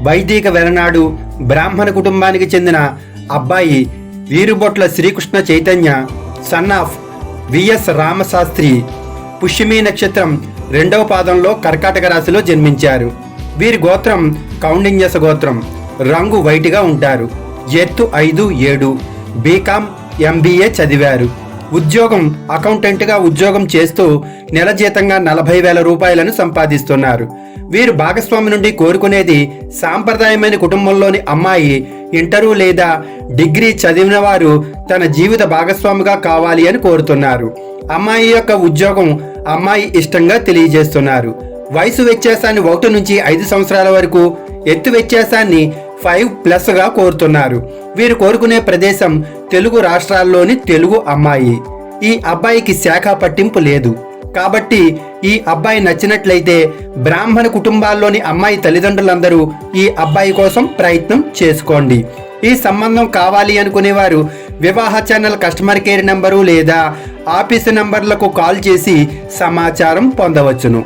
వైదిక వెలనాడు బ్రాహ్మణ కుటుంబానికి చెందిన అబ్బాయి Veerubotla Srikrishna Chaitanya son of VS Ramasastri Pushyami నక్షత్రం రెండవ పాదంలో కర్కాటక రాశిలో జన్మించారు. వీరి గోత్రం కౌండిన్యస గోత్రం. రంగు వైట్గా ఉంటారు. ఎత్తు ఐదు ఏడు. బీకామ్ ఎంబీఏ చదివారు. ఉద్యోగం అకౌంటెంట్గా ఉద్యోగం చేస్తూ నెల జీతంగా నలభై వేల రూపాయలను సంపాదిస్తున్నారు. వీరు భాగస్వామి నుండి కోరుకునేది సాంప్రదాయమైన కుటుంబంలోని అమ్మాయి ఇంటరు లేదా డిగ్రీ చదివిన వారు తన జీవిత భాగస్వామిగా కావాలి అని కోరుతున్నారు. అమ్మాయి యొక్క ఉద్యోగం అమ్మాయి ఇష్టంగా తెలియజేస్తున్నారు. వయసు వ్యత్యాసాన్ని ఒకటి నుంచి ఐదు సంవత్సరాల వరకు ఎత్తు వ్యత్యాసాన్ని ఫైవ్ ప్లస్గా కోరుతున్నారు. వీరు కోరుకునే ప్రదేశం తెలుగు రాష్ట్రాల్లోని తెలుగు అమ్మాయి. ఈ అబ్బాయికి శాఖ పట్టింపు లేదు. కాబట్టి ఈ అబ్బాయి నచ్చినట్లయితే బ్రాహ్మణ కుటుంబాల్లోని అమ్మాయి తల్లిదండ్రులందరూ ఈ అబ్బాయి కోసం ప్రయత్నం చేసుకోండి. ఈ సంబంధం కావాలి అనుకునేవారు Vivaha channel customer care number లేదా ఆఫీసు నంబర్లకు కాల్ చేసి సమాచారం పొందవచ్చును.